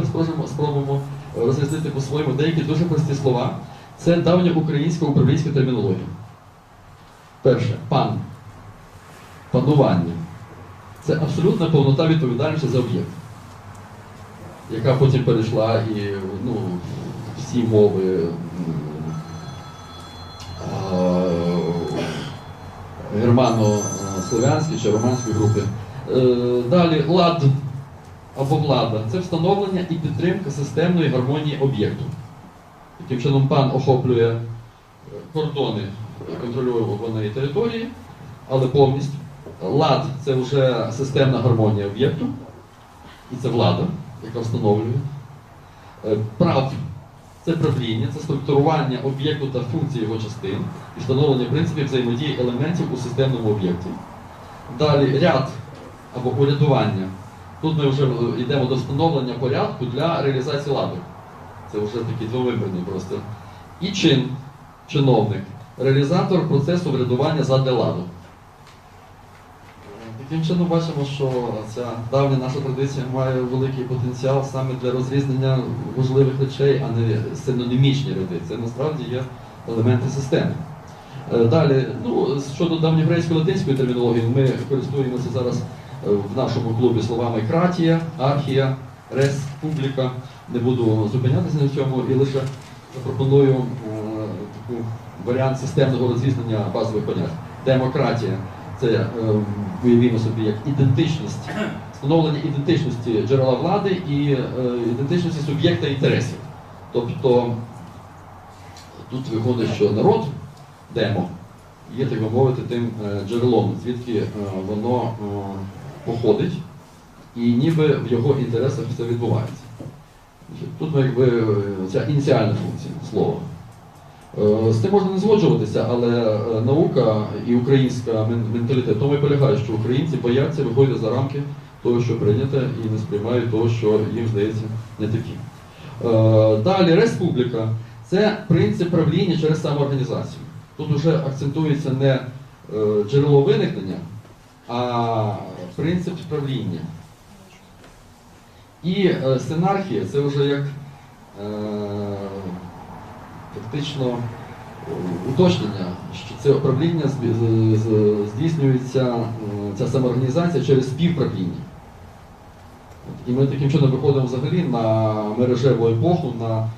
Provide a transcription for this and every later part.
тепер спробуємо, спробуємо роз'яснити по-своєму деякі дуже прості слова. Це давня українська управлінська термінологія. Перше, пан. Панування. Це абсолютна повнота відповідальності за об'єкт, яка потім перейшла і ну, всі мови германо-слов'янські чи романські групи. Е, Далі лад або влада це встановлення і підтримка системної гармонії об'єкту. Таким чином пан охоплює е, кордони контрольованої території, але повністю. Лад це вже системна гармонія об'єкту, і це влада, яка встановлює. Е, Прав це правління, це структурування об'єкту та функції його частин і встановлення принципів взаємодії елементів у системному об'єкті. Далі ряд або урядування. Тут ми вже е, йдемо до встановлення порядку для реалізації ладу. Це вже такий двовимірний просто. І чин, чиновник, реалізатор процесу врядування задля ладу. Таким чином бачимо, що ця давня наша традиція має великий потенціал саме для розрізнення важливих речей, а не синонімічні ряди. Це насправді є елементи системи. Е, Далі, ну, щодо давньогрецької латинської термінології, ми користуємося зараз е, в нашому клубі словами кратія, архія, рес, публіка. Не буду зупинятися на цьому і лише запропоную е, таку варіант системного розрізнення базових понять. Демократія це е, уявімо собі як ідентичність, встановлення ідентичності джерела влади і е, ідентичності суб'єкта інтересів. Тобто тут виходить, що народ, демо, є, так би мовити, тим джерелом, звідки воно походить, і ніби в його інтересах все відбувається. Тут ну, якби е, ця ініціальна функція слова. Е, З тим можна не згоджуватися, але е, наука і українська менталітет тому і полягає, що українці бояться виходити за рамки того, що прийнято, і не сприймають того, що їм здається не таким. Далі республіка це принцип правління через самоорганізацію. Тут вже акцентується не джерело виникнення, а принцип правління. І е, синархія це вже як е, фактично е, уточнення, що це управління здійснюється, ця самоорганізація через співправління. І ми таким чином виходимо взагалі на мережеву епоху, на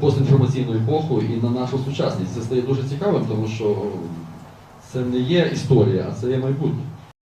постінформаційну епоху і на нашу сучасність. Це стає дуже цікавим, тому що це не є історія, а це є майбутнє.